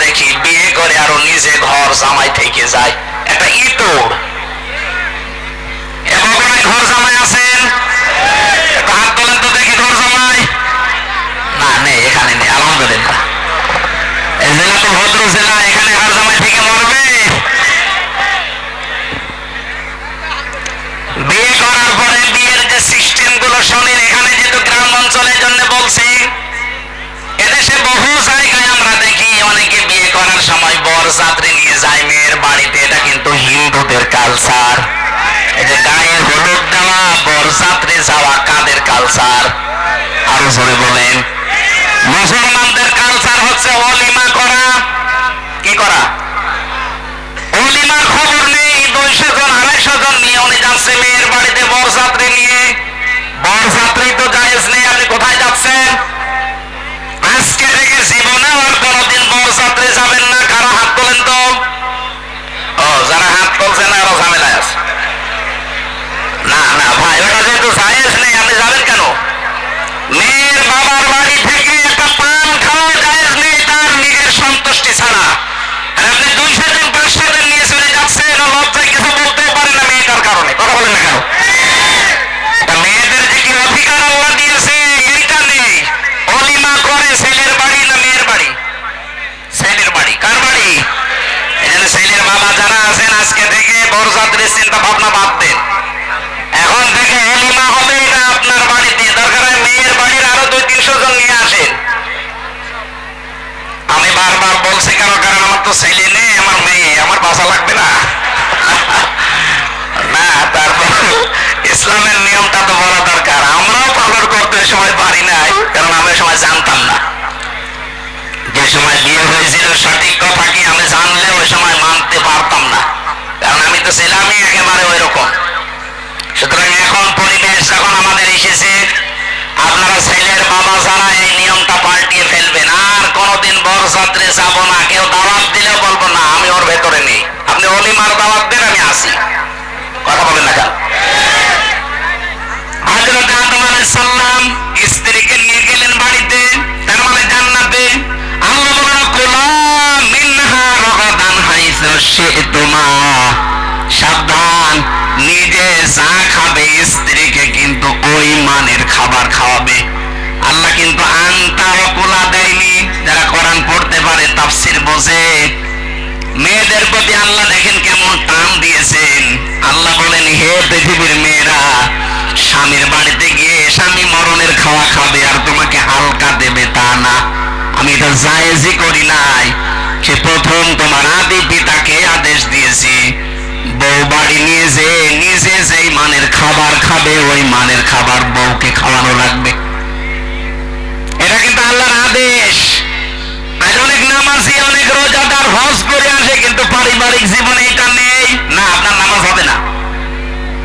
দেখি বিয়ে করে আরও নিজে ঘর জামাই থেকে যায়। একটা ইতর এভাবে ঘর জামাই সময় বর যাত্রী নিয়ে যায়, মেয়ের বাড়িতে। এটা কিন্তু হিন্দুদের কালচার এই যে গায়ে হলুদ দেওয়া বর যাত্রী যাওয়া কাদের কালচার আরও জোরে বলেন। মুসলমানদের কালচার হচ্ছে অলিমা করা। কি করা? জানতাম না। যে সময় বিয়ে হয়েছিল, সঠিক কথা কি আমি জানলে ওই সময় মানতে পারতাম না। কারণ আমি তো ছিলামই একেবারে ওই রকম। সুতরাং এখন পরিবেশ যখন আমাদের এসেছে, আপনারা ছেলের বাবা যারা এই নিয়মটা পাল্টিয়ে ফেলবেন। আর কোনোদিন বরযাত্রী যাব না, কেউ দাওয়াত দিলে বলব না, আমি ওর ভেতরে নেই। আপনি অলিমার দাওয়াত দেন, আমি আসি। কথা বলেন না কেন? তাফসির বোঝে। মেয়েদের প্রতি আল্লাহ দেখেন কেমন টান দিয়েছেন। আল্লাহ বলেন, হে পৃথিবীর মেয়েরা, স্বামীর বাড়িতে গিয়ে স্বামী মরণের খাওয়া খাবে আর তোমাকে হালকা দেবে তা না। আমি তো জায়েজই করি নাই। সে প্রথম তোমার আদি পিতাকে আদেশ দিয়েছি। বউ বাড়ি নিয়ে যে নিজে যেই মানের খাবার খাবে, ওই মানের খাবার বউকে খাওয়ানো লাগবে। এটা কিন্তু আল্লাহর আদেশ। আজ অনেক নামাজি অনেক রোজাদার হজ করে আসে, কিন্তু পারিবারিক জীবনে এটা নেই। না, আপনার নামাজ হবে না।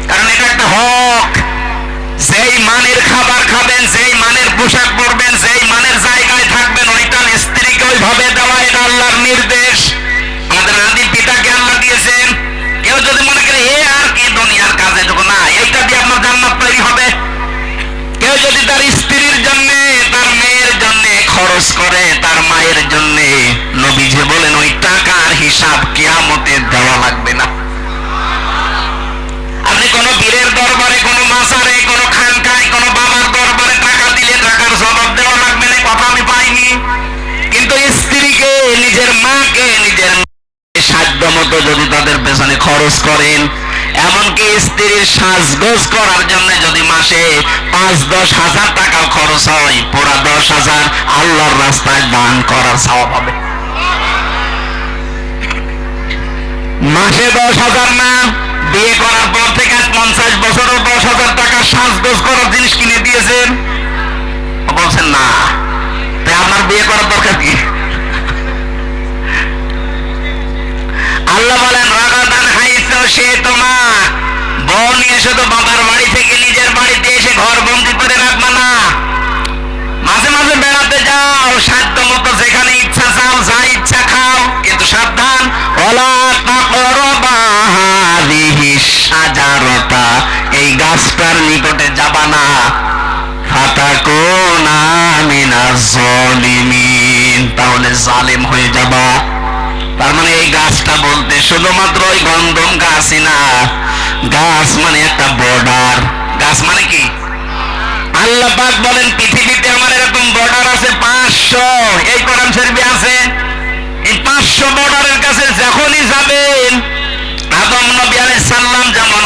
কারণ এটা একটা হক। যেই মানের খাবার খাবেন, যেই মানের পোশাক পরবেন, যেই মানের জায়গায় থাকবেন, ওইটা স্ত্রীকে ওইভাবে দেওয়া, এটা আল্লাহর নির্দেশ। আমাদের আদি পিতাকে আল্লাহ দিয়েছেন। কেউ যদি মনে করে, এ আর কি দুনিয়ার কাজে যখন না, এইটা দিয়ে আপনার জান্নাত তৈরি হবে। কেউ যদি তার স্ত্রীর জন্য খরচ করে তার মায়ের জন্য নবীজি বলেন, ওই টাকার হিসাব কিয়ামতে দেওয়া লাগবে না। আপনি কোন বীরের দরবারে, কোন মাসারে, কোন খানকায়, কোন বাবার দরবারে টাকা দিলে টাকার জবাব দেওয়া লাগবে না, কথা আমি পাইনি। কিন্তু স্ত্রীকে, নিজের মাকে, নিজের সাধ্য মতো যদি তাদের পেছনে খরচ করেন এমনকি স্ত্রীর সাজগোজ করার জন্য যদি মাসে পাঁচ, দশ হাজার টাকা খরচ হয়, পুরা দশ হাজার আল্লাহর রাস্তায় দান করার সওয়াব হবে। মাসে দশ হাজার না, বিয়ে করার পর থেকে পঞ্চাশ বছরও দশ হাজার টাকা সাজগোজ করার জিনিস কিনে দিয়েছেন। বলছেন, না, তাই আপনার বিয়ে করার দরকার কি? আল্লাহ বলেন, রাগাদান সে তোমা বউ নিয়ে শুধু বাবার বাড়ি থেকে নিজের বাড়িতে এসে ঘর বন্দি করে রাখবে না। মাঝে মাঝে বেড়াতে যাও, সাধ্য মতো যেখানে ইচ্ছা চাও, যা ইচ্ছা খাও, কিন্তু সাবধান। সাজারতা এই গাছটার নিকটে যাবা না। ফাতাকুনা মিনাজ জালিমিন তাহলে জালেম হয়ে যাবা। তার মানে এই গাছটা বলতে শুধুমাত্র ওই গন্ধম গাছই না। গাছ মানে একটা বর্ডার গাছ মানে কি? আল্লাহ পাক বলেন, পৃথিবীতে আমার এরকম বর্ডার আছে পাঁচশো। এই কোরআন শরীফে আছে, এই পাঁচশো বর্ডারের কাছে যখনই যাবেন, আদম নবী যেমন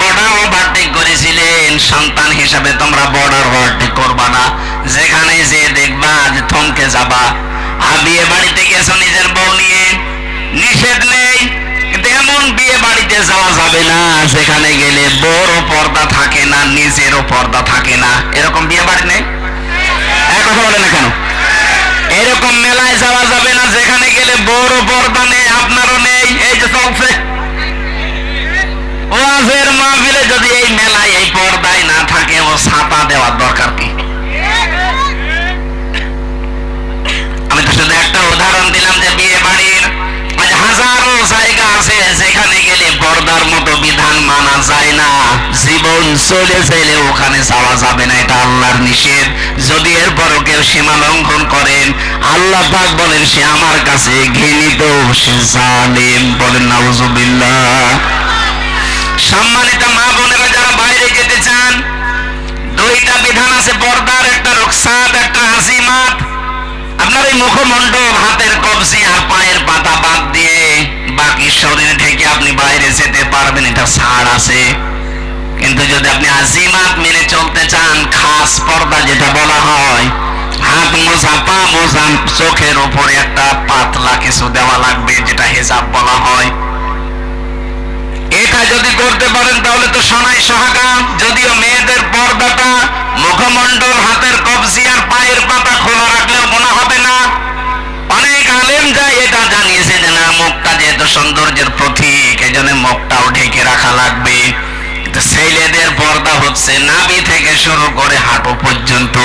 বর্ডার ওভারটেক করেছিলেন, সন্তান হিসাবে তোমরা বর্ডার ওভারটেক করবা না। যেখানে যে দেখবা যে থমকে যাবা। আর বিয়ে বাড়িতে গেছো নিজের বউ নিয়ে। নিষেধ নেই। কিন্তু এমন বিয়ে বাড়িতে যাওয়া যাবে না, যেখানে গেলে বড় পর্দা থাকে না, নিজেরও পর্দা থাকে না। এরকম বিয়ে বাড়ি নেই? কথা বলে না কেন? এরকম মেলায় যাওয়া যাবে না, যেখানে গেলে বড় পর্দা নেই, আপনারও নেই, এই যে চলছে। ওয়াজের মাহফিলে যদি এই মেলায় এই পর্দায় না থাকে, ও ছাতা দেওয়ার দরকার কি? মানা যায় না। জীবন চলে চাইলে ওখানে যাওয়া যাবে না, এটা আল্লাহর নিষেধ। যদি এরপরও কেউ সীমা লঙ্ঘন করেন আল্লাহ পাক বলেন, সে আমার কাছে ঘৃণিত, সে জালেম। বলেন, নাউজুবিল্লাহ। সম্মানিত মা বোনেরা, যারা বাইরে যেতে চান, দুইটা বিধান আছে, পর্দার একটা রুকসাত, একটা হাসিমাত। আপনার এই মুখমণ্ডল হাতের কবজি আর পায়ের পাতা বাদ দিয়ে বাইরে যেতে পারবেন, এটা ছাড় আছে। কিন্তু যদি আপনি আজিমাত মেনে চলতে চান, খাস পর্দা যেটা বলা হয়, হাত মোজা, পা মোজা, চোখের উপরে একটা পাতলা কিছু দেওয়া লাগবে, যেটা হেজাব বলা হয়। এটা যদি করতে পারেন, তাহলে তো সোনাই সোহাগা। যদিও মেয়েদের পর্দাটা মুখমণ্ডল, হাতের কবজি আর পায়ের পাতা খোলা রাখলেও মনে হবে না। অনেক আলেম যায় এটা জানিয়েছে যে না, মুখটা যেহেতু সৌন্দর্যের প্রতীক এই জন্য মুখটাও ঢেকে রাখা লাগবে। ছেলেদের পর্দা হচ্ছে নাভি থেকে শুরু করে হাঁটু পর্যন্ত।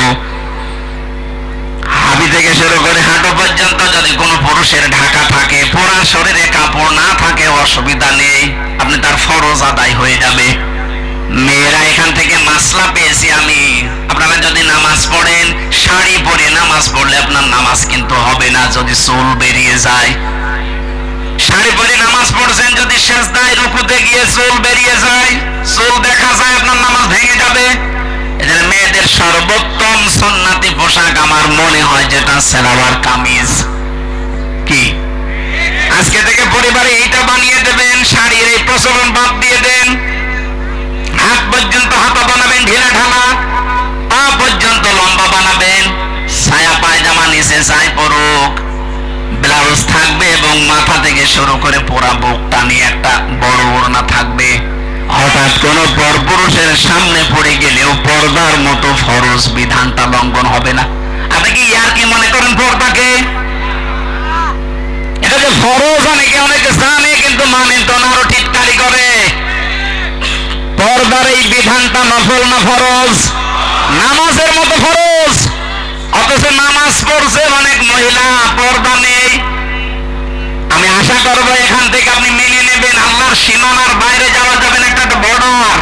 হাবি থেকে শুরু করে হাঁটু পর্যন্ত যদি কোনো পুরুষের ঢাকা থাকে, পুরা শরীরে কাপড় না থাকে, অসুবিধা নেই। আপনি তার ফরজ আদায় হয়ে যাবে। মেয়েরা এখান থেকে মাসলা পেয়েছি আমি। আপনারা যদি নামাজ পড়েন, শাড়ি পরে নামাজ পড়লে আপনার নামাজ কিন্তু হবে না যদি চুল বেরিয়ে যায়। শাড়ি পরে নামাজ পড়ছেন যদি শেষ দায় রুকুতে গিয়ে চুল বেরিয়ে যায়, চুল দেখা যায় আপনার নামাজ ভেঙে যাবে। এদের মেয়েদের সর্বোত্তম সন্ন্যাতি পোশাক আমার মনে হয় যেটা সেলাওয়ার কামিজ। কি? আজকে থেকে পরিবারে এইটা বানিয়ে দেবেন, শাড়ির এই প্রচলন বাদ দিয়ে দেন। হাত পর্যন্ত হাতা বানাবেন, ঢিলা ঢালা। পা পর্যন্ত লম্বা বানাবেন। ছায়া পায়জামা নিচে চাই পরুক ব্লাউজ থাকবে এবং মাথা থেকে শুরু করে পোড়া বুক টানিয়ে একটা বড় ওড়না থাকবে। হঠাৎ কোন পরপুরুষের সামনে পড়ে গেলেও পর্দার মতো ফরজ বিধানটা লঙ্ঘন হবে না। আপনি কি ইয়ার কি মনে করেন পর্দাকে? এটা যে ফরজ অনেকে অনেকে জানে কিন্তু মানে তো না, আরও ঠিকঠাকই করে এই বিধানটা নফল না ফরজ? নামাজের মতো ফরজ? অথচ নামাজ পড়ছে অনেক মহিলা, পর্দা নেই। আমি আশা করব এখান থেকে আপনি মেনে নেবেন, আল্লাহর সীমানার বাইরে যাওয়া যাবে না, একটা বর্ডার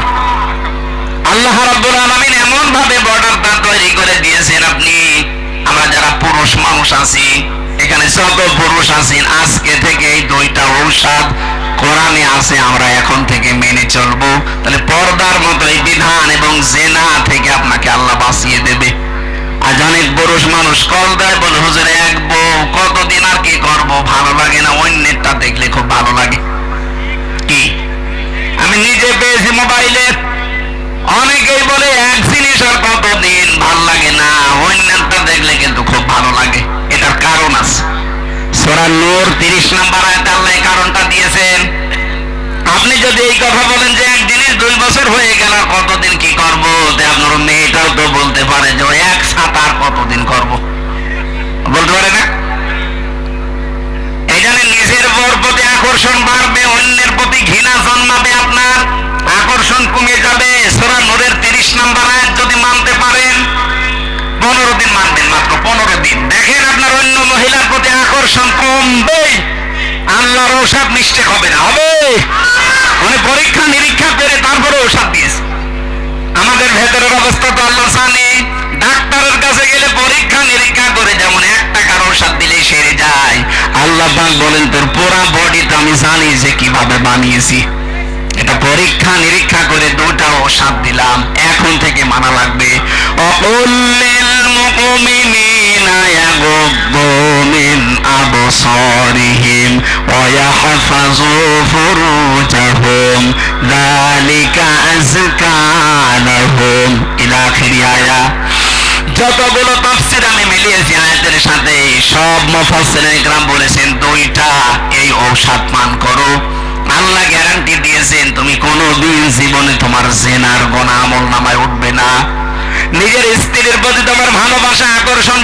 আল্লাহ রাব্বুল আলামিন এমন ভাবে বর্ডারটা তৈরি করে দিয়েছেন আপনি। আমরা যারা পুরুষ মানুষ আছি, এখানে যত পুরুষ আছেন, আজকে থেকে এই দুইটা ঔষধ কোরআনে আছে, আমরা এখন থেকে মেনে চলবো। তাহলে পর্দার মতো এই বিধান এবং জেনা থেকে আপনাকে আল্লাহ বাঁচিয়ে দেবে। আজ অনেক মানুষ কল দেয়, বলে, হুজুর, এক কতদিন আর কি করব? ভালো লাগে না, অন্যেরটা দেখলে খুব ভালো লাগে। কি? আমি নিজে পেয়েছি মোবাইলে। অনেকেই বলে, এক জিনিস আর কতদিন ভালো লাগে না, অন্যেরটা দেখলে কিন্তু খুব ভালো লাগে। এটার কারণ আছে। সোরা নূর তিরিশ নাম্বার আয়াতে আল্লাহ কারণটা দিয়েছেন। আপনি যদি এই কথা বলেন যে এক জিনিস দুই বছর হয়ে গেল কতদিন কি করব? আপনার মেয়েটাও তো বলতে পারে যে এক সাত আর কতদিন করব। বলতে পারে না? জন্য নিজের বর প্রতি আকর্ষণ বাড়বে, অন্যের প্রতি ঘৃণা জন্মাবে আপনার। আকর্ষণ কমে যাবে। সোরা নূরের তিরিশ নাম্বার আয়াত যদি মানতে পারেন, পনেরো দিন মানবেন মাত্র, পনেরো দিন। দেখেন আপনার অন্য আকর্ষণ কমবে আল্লাহর ঔষধ নিশ্চয় হবে না, হবে। মানে পরীক্ষা, নিরীক্ষা করে তারপরে ঔষধ দিয়েছে। আমাদের ভেতরের অবস্থা তো আল্লাহ জানে। ডাক্তারের কাছে গেলে পরীক্ষা, নিরীক্ষা করে যেমন এক টাকার ঔষধ দিলে সেরে যায়। আল্লাহ বলেন, তোর পুরা বডি তো আমি জানি যে কীভাবে বানিয়েছি। এটা পরীক্ষা, নিরীক্ষা করে দুটা ঔষধ দিলাম। এখন থেকে মানা লাগবে, অকুল্লিল মুমিনিনা ইয়াগুদ্দু ওয়া ইয়াহফাযু ফুরুজাহুম যালিকা আযকা লাহুম ইলা আখিরি আয়া যতগুলো তাফসির আমি মিলিয়েছি আয়াতের সাথে, সব মুফাসসিরিন গ্রাম বলেছেন, দুইটা এই ঔষধ পান করো। আল্লাহ গ্যারান্টি দিয়েছেন, তুমি কোনো দিন জীবনে তোমার জেনার গোনা আমল নামায় উঠবে না। নিজের স্ত্রীর প্রতি তোমার ভালোবাসা, আকর্ষণ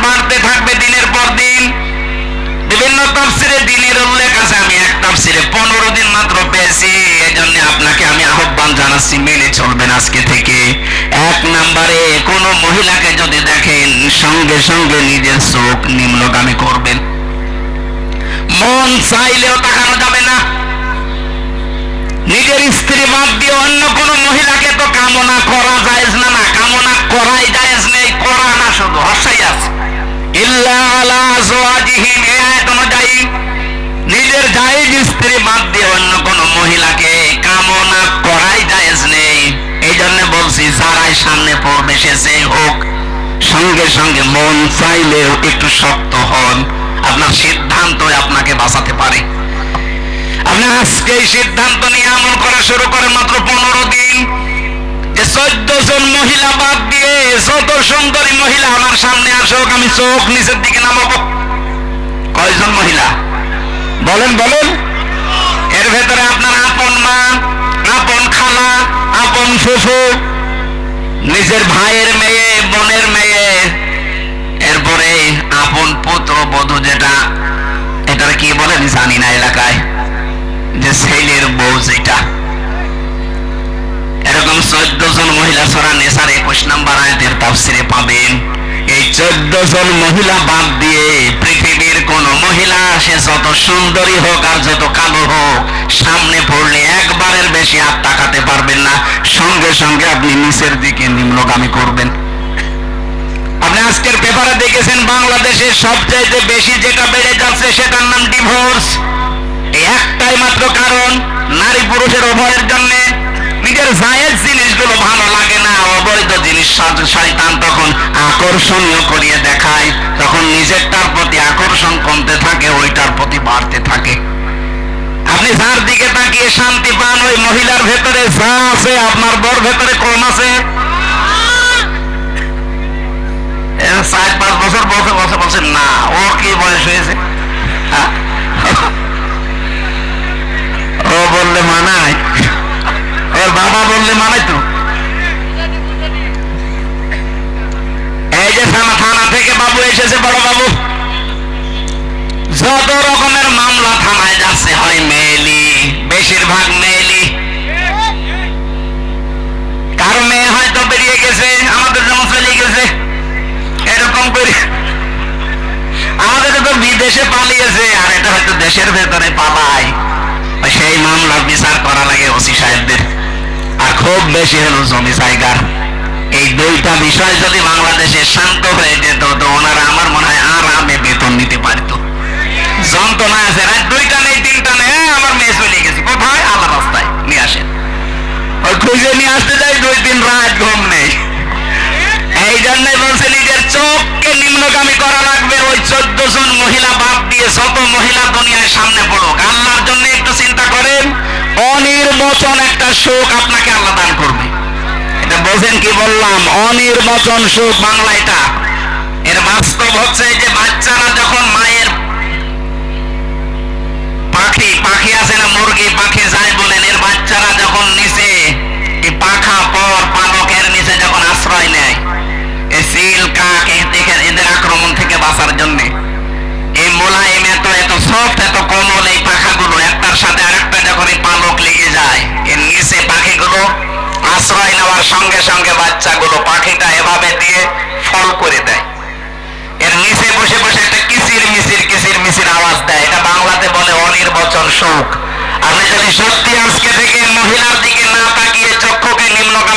জানাচ্ছি মেনে চলবেন আজকে থেকে। এক নম্বরে কোনো মহিলাকে যদি দেখেন, সঙ্গে সঙ্গে নিজের চোখ নিম্নগামী করবেন। মন চাইলেও তাকানো যাবে না। নিজের স্ত্রী বাদ দিয়ে অন্য কোন মহিলাকে তো কামনা করা যায় না না, কামনা করাই যায় নেই করা না শুধু হসাই আছে। ইল্লা আলা আজওয়াজিহিম, এই আয়াত অনুযায়ী নিজের জায়েজ স্ত্রী বাদ সঙ্গে সঙ্গে মন চাইলেও একটু শক্ত হন। আপনার সিদ্ধান্ত আপনাকে বাঁচাতে পারে। আপনি আজকে এই সিদ্ধান্ত নিয়ে আমল করা শুরু করেন মাত্র পনেরো দিন। যে চোদ্দ জন মহিলা বাদ দিয়ে যত সুন্দরী মহিলা আমার সামনে আসুক, আমি চোখ নিচের দিকে নামাবো। কয়জন মহিলা? বলেন বলেন। এর ভেতরে আপনার আপন মা, আপন খালা, আপন ফুফু, নিজের ভাইয়ের মেয়ে, বোনের মেয়ে আপন পুত্র বধূ যেটা, এটার কি বলেন জানি না এলাকায়? যে ছেলের বউ যেটা। এরকম চোদ্দ জন মহিলা সরা নেশার একুশ নাম্বার আয়াতের তাফসিরে পাবেন। এই চোদ্দ জন মহিলা বাদ দিয়ে পৃথিবীর কোন মহিলা, সে যত সুন্দরী হোক আর যত কালো হোক, সামনে পড়লে একবারের বেশি হাত তাকাতে পারবেন না। সঙ্গে সঙ্গে আপনি নিচের দিকে নিম্নগামী করবেন। আপনি আজকের পেপারে দেখেছেন বাংলাদেশে সবচাইতে বেশি যেটা বেড়ে যাচ্ছে সেটার নাম ডিভোর্স এই একটাই মাত্র কারণ, নারী পুরুষের অভয়ের জন্য নিজের জায়েজ জিনিসগুলো ভালো লাগে না, অবৈধ জিনিস শয়তান তখন আকর্ষণীয় করিয়ে দেখায়। তখন নিজেরটার প্রতি আকর্ষণ কমতে থাকে, ওইটার প্রতি বাড়তে থাকে। আপনি যার দিকে তাকিয়ে শান্তি পান, ওই মহিলার ভেতরে যা আছে, আপনার বর ভেতরে কম আছে। চার পাঁচ বছর বসে বসে বলছেন না, ওর কি বয়স হয়েছে? হ্যাঁ? ও বললে মানায়। ওর বাবা বললে মানায় তো। এই যে থানা থানা থেকে বাবু এসেছে, বড় বাবু। যত রকমের মামলা থানায় যাচ্ছে, হয় মেয়েলি, বেশিরভাগ মেয়েলি। কারও মেয়ে হয়তো বেরিয়ে গেছে, আমাদের যেমন চলে গেছে। আমাদের তো বিদেশে পালিয়েছে, আর এটা হয়তো দেশের ভেতরে পালায়। সেই মামলা বিচার করা লাগে ওসি সাহেবদের। আর খুব বেশি হলো জমি জায়গার। এই দুইটা বিষয় যদি বাংলাদেশের শান্ত চোদ্দ জন মহিলা বাদ দিয়ে শত মহিলা দুনিয়ায় সামনে পড়ুক। আল্লাহর জন্য একটু চিন্তা করেন, অনির্বচন একটা সুখ আপনাকে আল্লাহ দান করবে। এটা বোঝেন কি বললাম? অনির্বচন সুখ বাংলা এটা। এর বাস্তব হচ্ছে যে বাচ্চারা যখন মায়ের পাখি পাখি আছে না মুরগি, পাখি যায় বলেন এর বাচ্চারা যখন নিচে পাখা পর পালকের নিচে যখন আশ্রয় নেয় সিল কাক এ দেখে এদের আক্রমণ থেকে বাঁচার জন্য। এই মোলায়েম এত এত সফট এত কোমল, এই পাখাগুলো একটার সাথে আরেকটা যখন এই পালক লেগে যায়, এর নিচে পাখিগুলো আশ্রয় নেওয়ার সঙ্গে সঙ্গে বাচ্চাগুলো পাখিটা এভাবে দিয়ে ফল করে দেয়। এর নিচে বসে বসে একটা কিসির মিসির কিসির মিসির আওয়াজ দেয়। এটা বাংলাতে বলে অনির্বচন সুখ আপনি যদি সত্যি আজকে থেকে মহিলার দিকে না তাকিয়ে চক্ষুকে নিম্নগামী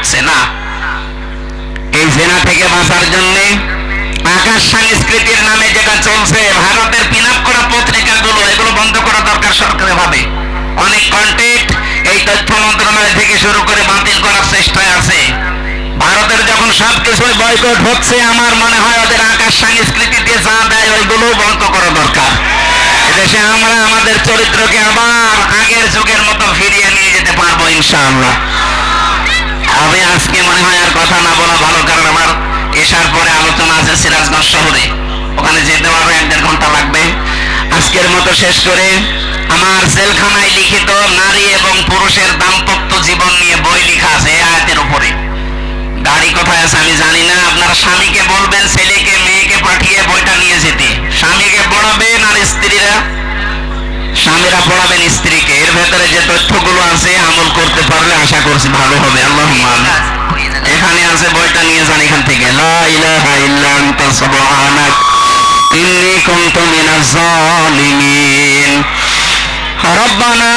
হচ্ছে না। এই জেনা থেকে বাঁচার জন্য আকাশ সংস্কৃতির নামে যেটা চলছে, ভারতের পিন আপ করা পত্রিকাগুলো, এগুলো বন্ধ করা দরকার সরকারি ভাবে। অনেক কন্টেন্ট এই তথ্য মন্ত্রণালয় থেকে শুরু করে বাতিল করার চেষ্টায় আছে। ভারতের যখন সবকিছুই বয়কট হচ্ছে, আমার মনে হয় ওদের আকাশ সংস্কৃতিতে যা দেয় ওইগুলো বন্ধ করা দরকার। এদেশে আমরা আমাদের চরিত্রকে আবার আগের যুগের মতো ফিরিয়ে নিয়ে যেতে পারব, ইনশাআল্লাহ। আমি আজকে মনে হয় আর কথা না বলা ভালো, কারণ আমার এসার পরে আলোচনা আছে সিরাজগঞ্জ শহরে। ওখানে যেতে পারবে এক দেড় ঘণ্টা লাগবে। আজকের মতো শেষ করে আমার জেলখানায় লিখিত নারী এবং পুরুষের দাম্পত্য জীবন নিয়ে বই লেখা আছে আয়াতের উপরে। গাড়ি কোথায় আছে আমি জানি না। আপনারা স্বামীকে বলবেন, ছেলেকে, মেয়েকে পাঠিয়ে বইটা নিয়ে যেতে। স্বামীকে পড়াবেন আর স্ত্রীরা স্বামীরা পড়াবেন স্ত্রীকে এর ভেতরে যে তথ্যগুলো আছে আমল করতে পারলে আশা করছি ভালো হবে আল্লাহ এখানে আছে বইটা নিয়ে যান এখান থেকে লা ইলাহা ইল্লা আনতা সুবহানাক ইন্নী কুনতু মিনাজ জালিমিন ربنا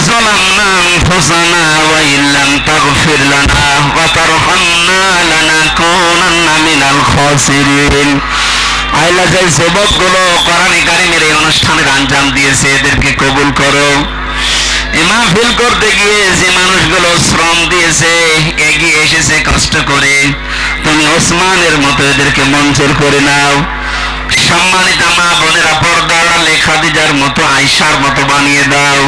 ظلمنا أنفسنا وإن لم تغفر لنا وترحمنا لنكونن من الخاسرين আইলা যে যুবকগুলো কোরআনে কারিমের এই অনুষ্ঠানের আঞ্জাম দিয়েছে, এদেরকে কবুল করো। করতে গিয়ে যে মানুষগুলো শ্রম দিয়েছে, এগিয়ে এসেছে কষ্ট করে, তুমি ওসমানের মতো এদেরকে করে নাও। সম্মানিত মা বোনেরা মতো মতো বানিয়ে দাও।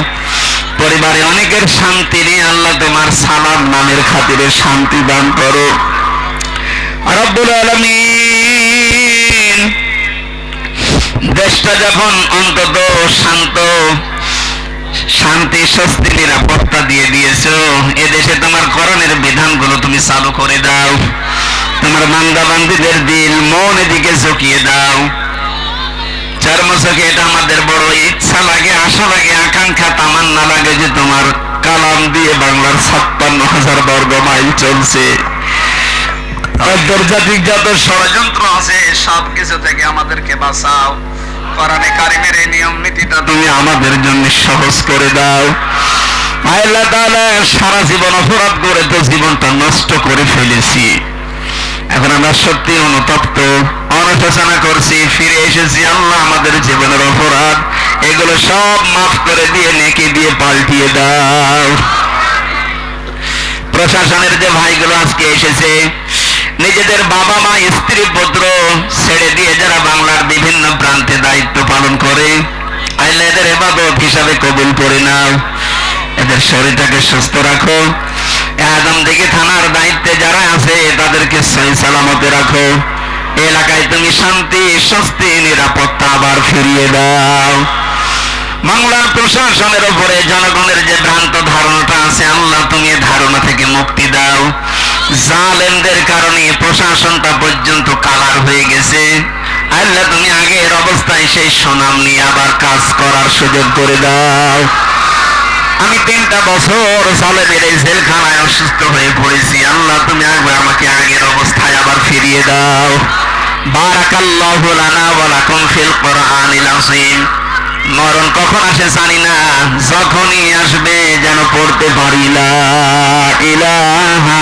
পরিবারে অনেকের শান্তি নিয়ে আল্লাহ তোমার সালাম নামের খাতিরে শান্তি দান করো। রব্বুল দেশটা যখন অন্তত শান্ত, শান্তি, স্বস্তি, নিরাপত্তা দিয়ে দিয়েছ এদেশে তোমার করণের বিধানগুলো তুমি চালু করে দাও। তোমার বান্দা বান্দিদের দিল মন এদিকে ঝুঁকিয়ে দাও। এটা আমাদের বড় ইচ্ছা লাগে, আশা লাগে, আকাঙ্ক্ষা, তামান্না লাগে যে তোমার কালাম দিয়ে বাংলার ছাপ্পান্ন হাজার বর্গ মাইল চলছে। আন্তর্জাতিক যত ষড়যন্ত্র আছে সব কিছু থেকে আমাদেরকে বাঁচাও। কোরআনে কারিমের এই নিয়ম নীতিটা তুমি আমাদের জন্য সহজ করে দাও। আল্লাহ তাআলা সারা জীবন অপরাধ করে তো জীবনটা নষ্ট করে ফেলেছি। এখন আমরা সত্যি অনুতপ্ত, অনুশোচনা করছি, ফিরে এসেছি আল্লাহ আমাদের জীবনের অপরাধ। এগুলো সব মাফ করে দিয়ে, নেকি দিয়ে পাল্টিয়ে দাও। প্রশাসনের যে ভাইগুলো আজকে এসেছে নিজেদের বাবা মা, স্ত্রী, পুত্র ছেড়ে দিয়ে যারা বাংলার বিভিন্ন প্রান্তে দায়িত্ব পালন করে, আইলে এদের এবাদত হিসাবে কবুল করে নাও। এদের শরীরটাকে সুস্থ রাখো। আদম দিকে থানার দায়িত্বে যারা আছে, তাদেরকে সহি সালামতে রাখো। এলাকায় তুমি শান্তি, স্বস্তি, নিরাপত্তা আবার ফিরিয়ে দাও। বাংলার প্রশাসনের উপরে জনগণের যে ভ্রান্ত ধারণাটা আছে, আল্লাহ তুমি ধারণা থেকে মুক্তি দাও। জালেমদের কারণে প্রশাসনটা পর্যন্ত কালার হয়ে গেছে। আল্লাহ, তুমি আগের অবস্থায় সেই সুনাম নিয়ে আবার কাজ করার সুযোগ করে দাও। আমি তিনটা বছর সালেমের এই জেলখানায় অসুস্থ হয়ে পড়েছি। আল্লাহ, তুমি একবার আমাকে আগের অবস্থায় আবার ফিরিয়ে দাও। বারাকাল্লাহু লানা ওয়া লাকুম ফিল মরণ কখন আসে জানি না, যখনই আসবে যেন পড়তে পারি। ইলাহা